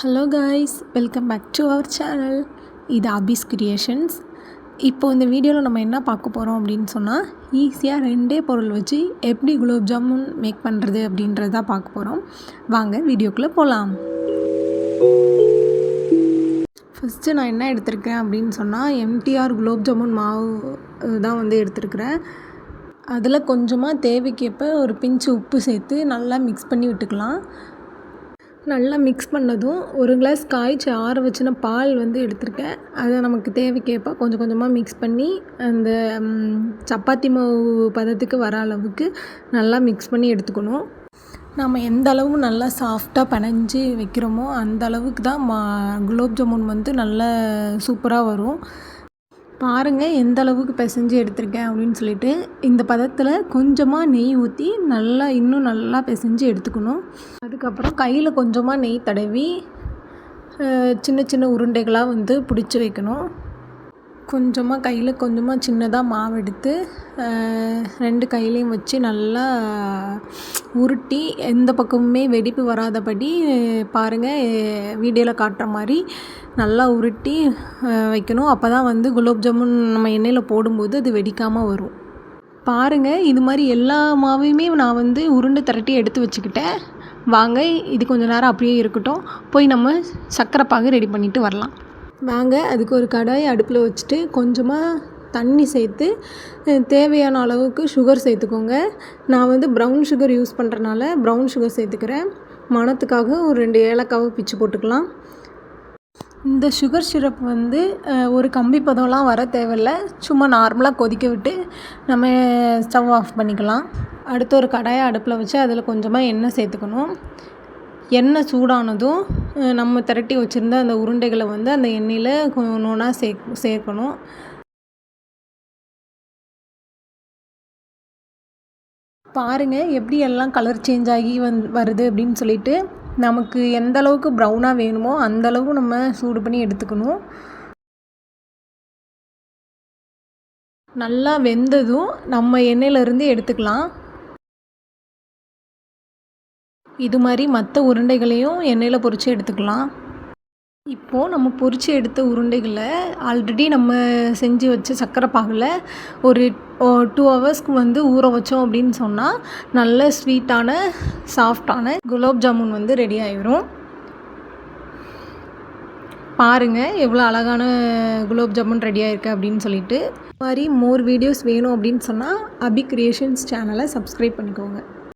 Hello guys welcome back to our channel இது அபிஸ் creations இப்போ இந்த வீடியோவில் நம்ம என்ன பார்க்க போகிறோம் அப்படின்னு சொன்னால் ஈஸியாக ரெண்டே பொருள் வச்சு எப்படி குலோப் ஜாமுன் மேக் பண்ணுறது அப்படின்றது தான் பார்க்க போகிறோம் வாங்க வீடியோக்குள்ளே போகலாம் ஃபஸ்ட்டு நான் என்ன எடுத்திருக்கேன் அப்படின்னு சொன்னால் எம்டிஆர் குலோப் ஜாமுன் மாவு தான் வந்து எடுத்திருக்கிறேன். அதில் கொஞ்சமாக தேவைக்கேற்ப ஒரு பிஞ்சு உப்பு சேர்த்து நல்லா மிக்ஸ் பண்ணி விட்டுக்கலாம். நல்லா மிக்ஸ் பண்ணதும் ஒரு கிளாஸ் காய்ச்சி ஆற வச்சுன பால் வந்து எடுத்திருக்கேன். அதை நமக்கு தேவைக்கேற்ப கொஞ்சம் கொஞ்சமாக மிக்ஸ் பண்ணி அந்த சப்பாத்தி மாவு பதத்துக்கு வர அளவுக்கு நல்லா மிக்ஸ் பண்ணி எடுத்துக்கணும். நம்ம எந்த அளவு நல்லா சாஃப்டாக பனைஞ்சு வைக்கிறோமோ அந்த அளவுக்கு தான் மா குலோப் ஜாமுன் வந்து நல்லா சூப்பராக வரும். பாருங்கள் எந்த அளவுக்கு பிசைஞ்சு எடுத்திருக்கேன் அப்படின்னு சொல்லிட்டு இந்த பதத்தில் கொஞ்சமாக நெய் ஊற்றி நல்லா இன்னும் நல்லா பிசைஞ்சு எடுத்துக்கணும். அதுக்கப்புறம் கையில் கொஞ்சமாக நெய் தடவி சின்ன சின்ன உருண்டைகளாக வந்து பிடிச்சி வைக்கணும். கொஞ்சமாக கையில் கொஞ்சமாக சின்னதாக மாவு எடுத்து ரெண்டு கையிலையும் வச்சு நல்லா உருட்டி எந்த பக்கமுமே வெடிப்பு வராதபடி பாருங்கள் வீடியோவில் காட்டுற மாதிரி நல்லா உருட்டி வைக்கணும். அப்போ தான் வந்து குலோப் ஜாமுன் நம்ம எண்ணெயில் போடும்போது அது வெடிக்காமல் வரும். பாருங்கள் இது மாதிரி எல்லா மாவையுமே நான் வந்து உருண்டை திரட்டி எடுத்து வச்சுக்கிட்டேன். வாங்க இது கொஞ்சம் நேரம் அப்படியே இருக்கட்டும். போய் நம்ம சர்க்கரை பாகு ரெடி பண்ணிவிட்டு வரலாம். வாங்க. அதுக்கு ஒரு கடாயை அடுப்பில் வச்சுட்டு கொஞ்சமாக தண்ணி சேர்த்து தேவையான அளவுக்கு சுகர் சேர்த்துக்கோங்க. நான் வந்து ப்ரௌன் சுகர் யூஸ் பண்ணுறனால ப்ரௌன் சுகர் சேர்த்துக்கிறேன். மணத்துக்காக ஒரு ரெண்டு ஏலக்காவை பிச்சு போட்டுக்கலாம். இந்த சுகர் சிரப் வந்து ஒரு கம்பி பதம்லாம் வர தேவையில்ல. சும்மா நார்மலாக கொதிக்க விட்டு நம்ம ஸ்டவ் ஆஃப் பண்ணிக்கலாம். அடுத்து ஒரு கடாயை அடுப்பில் வச்சு அதில் கொஞ்சமாக எண்ணெய் சேர்த்துக்கணும். எண்ணெய் சூடானதும் நம்ம திரட்டி வச்சுருந்த அந்த உருண்டைகளை வந்து அந்த எண்ணெயில் ஒன்றா சே சேர்க்கணும். பாருங்கள் எப்படி எல்லாம் கலர் சேஞ்ச் ஆகி வந் வருது அப்படின்னு சொல்லிட்டு நமக்கு எந்த அளவுக்கு ப்ரௌனாக வேணுமோ அந்த அளவு நம்ம சூடு பண்ணி எடுத்துக்கணும். நல்லா வெந்ததும் நம்ம எண்ணெயிலேருந்து எடுத்துக்கலாம். இது மாதிரி மற்ற உருண்டைகளையும் எண்ணெயில் பொறிச்சு எடுத்துக்கலாம். இப்போது நம்ம பொறிச்சு எடுத்த உருண்டைகளை ஆல்ரெடி நம்ம செஞ்சு வச்ச சர்க்கரை பாகில் ஒரு டூ ஹவர்ஸ்க்கு வந்து ஊற வச்சோம் அப்படின்னு சொன்னால் நல்ல ஸ்வீட்டான சாஃப்டான குலோப் ஜாமுன் வந்து ரெடி ஆயிரும். பாருங்கள் எவ்வளோ அழகான குலோப் ஜாமுன் ரெடி ஆயிருக்கு அப்படின்னு சொல்லிட்டு. மாதிரி மோர் வீடியோஸ் வேணும் அப்படின்னு சொன்னால் அபி கிரியேஷன்ஸ் சேனலை சப்ஸ்கிரைப் பண்ணிக்கோங்க.